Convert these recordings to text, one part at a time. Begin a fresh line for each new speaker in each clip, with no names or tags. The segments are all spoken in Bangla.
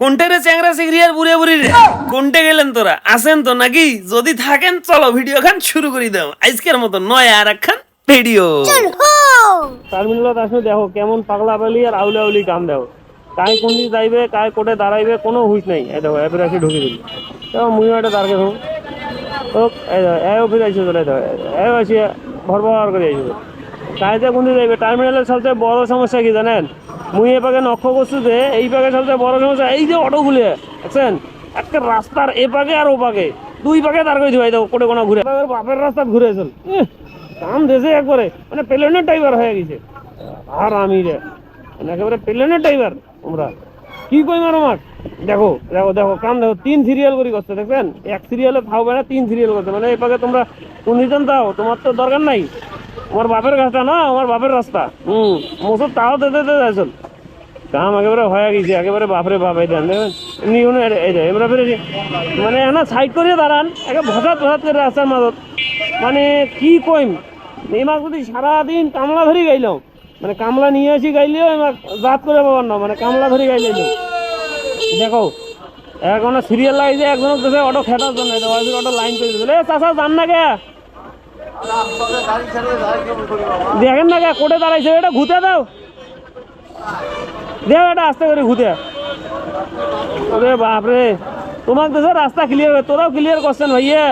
কোনটে রে চ্যাংরা চিংড়ি আর বুড়ে বুড়ি রে? কোনটে গেলেন তোরা? আসেন তো নাকি? যদি থাকেন চলো ভিডিও খান শুরু করে দাও। আজকের মতো নয় আর একখান ভিডিও
টার্মিনালত আসলে দেখো কেমন পাগলা পাগলি আর আউলি আউলি কাম দেখো। কায় কোন দিকে যাইবে কায় কোটে দাঁড়াইবে কোনো হুঁশ নাই। এই দেখো এবার আসি ঢুকে দিল তো মুই একটা দাঁড়কে থাকো তো এই দেখো এও ফিরে আইসো চলে দেখো এও আসি ভর ভর করে আইসো। কায়তে কোন দিকে যাইবে টার্মিনালের সবচেয়ে বড় সমস্যা কি জানেন? মুই এ পাকে লক্ষ্য করছি যে এই পাকে সবচেয়ে বড় সমস্যা এই যে অটোগুলো দেখছেন? একটা রাস্তার এ পাকে আর ও পাকে দুই পাকে দাঁড় করে দিবাই দেখো কোটে কোনো ঘুরে বাপের রাস্তা ঘুরে চল কাম দেশে একবারে মানে প্লেনের ড্রাইভার হয়ে গেছে আর আমি রে মানে একেবারে প্লেনের ড্রাইভার তোমরা কি কই মারো মার দেখো দেখো দেখো কাম দেখো তিন সিরিয়াল করে করছে দেখবেন এক সিরিয়ালে থাকবে না তিন সিরিয়াল করছে মানে এই পাকে তোমরা কোন দিতেন তাও তোমার তো দরকার নাই। আমার বাপের কাজটা না আমার বাপের রাস্তা হুম মোসব তাও দিতে দিতে যাইছেন কাম একেবারে হয়ে গেছে, একেবারে বাপরে বাপ, এই দেন এমনি আমরা ফিরেছি মানে এনা সাইড করিয়ে দাঁড়ান, একে ভসাত ভসাত করে রাস্তার মাজত মানে কি কইম? এমাক যদি সারাদিন কামলা ধরি গাইলাম মানে কামলা নিয়ে আসি গাইলেও এমাক জাত করে পাবার না মানে কামলা ধরি গাইলে দেখো, এখন সিরিয়াল লাগিয়েছে একজনের দেশে অটো খেটার জন্য অটো লাইন করে দিয়েছিল। এ চাষা যান না কে? দেখেন না কে, কোটে দাঁড়াইছে, এটা ঘুতে দাও। দেও এটা আস্তে করে ঘুতে ওরে বাপরে তোমার দেশে রাস্তা ক্লিয়ার তোরাও ক্লিয়ার করছেন ভাইয়া।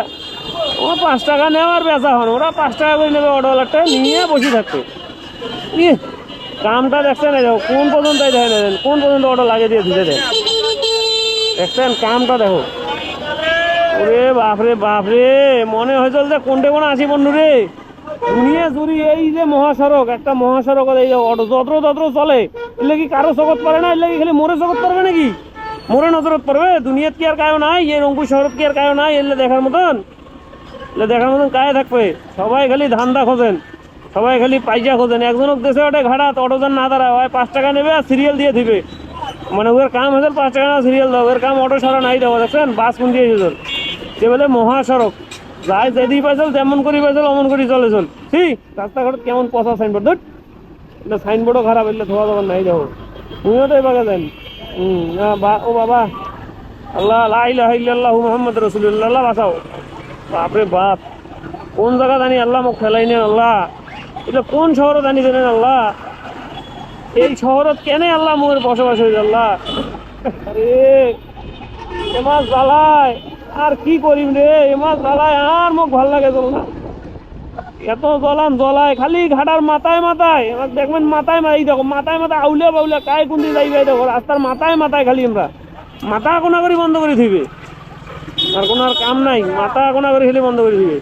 ও পাঁচ টাকা নেওয়ার বেচা হন ওরা পাঁচ টাকা করে নেবে অটোওয়ালারটা নিয়ে বসে থাকবে। ই কামটা দেখছেন এই দেখো কোন পর্যন্ত এই দেখেন, কোন পর্যন্ত অটো লাগিয়ে দিয়ে দিতে দেন দেখছেন কামটা দেখো। ওরে বাপরে বাপরে মনে হয়েছিল যে কোনটে কোন আসি বন্ধু রে। দুনিয়া জুড়ি এই যে মহাসড়ক একটা মহাসড়ক এই অটো যত্র তত্র চলে এলে কি কারও জগৎ পারে না এলে কি খালি মোরে জগৎ পারবে নাকি মোরে নজরত পড়বে দুনিয়াত কি আর কায়ও নাই, এই রংপুর শহরত কি আর কায়ও নাই এলে দেখার মতন। এলে দেখার মতন কায়ে থাকবে, সবাই খালি ধান্দা খোঁজেন, সবাই খালি পাইজা খোঁজেন, একজনক দেশে ওঠে ঘাড়াত অটোজন না দাঁড়ায় হয় পাঁচ টাকা নেবে আর সিরিয়াল দিয়ে দিবে। মানে ওর কাম হয়েছে পাঁচ টাকা না সিরিয়াল দাও ওর কাম অটো সারা নাই দেবো দেখছেন? বাস কোন দিয়ে এসেছিল সে বলে মহাসড়ক যাই যেদি পাইছিল তেমন করি পাইছিল, অমন চলে চল। ঠিক রাস্তাঘাট কেমন পচা সাইনবোর্ড ধর এটা সাইনবোর্ডও খারাপ এলে ধোয়া দেবার নাই যাব তুমিও তো এবার যান হুম ও বাবা। আল্লাহ লাইল্লাহ মোহাম্মদ রসুল্লাহ বাঁচাও। বাপরে বাপ। কোন জায়গা জানি আল্লাহ মোক ফেলাই নেন আল্লাহ? এটা কোন শহরে জানি জানেন আল্লাহ? এই শহরত কেনে আল্লাহ মোর বসবাস হয়েছে আল্লাহ? আরে এ জ্বালায়। আর কি করিম রে? এ মাছ জ্বালায় আর মোক ভালো লাগে জল না। এত জ্বলান জ্বলায়, খালি ঘাটার মাথায় মাথায়। দেখবেন মাথায় মাথায় দেখো, মাথায় মাথায় আউলে বাউলে কায় কুন্দি যাইবে দেখো, রাস্তার মাথায় মাথায় খালি আমরা। মাথা কোনা করে বন্ধ করে দিবে। আর কোনো আর কাম নাই, মাথা কোনা করে খালি বন্ধ করে দিবে।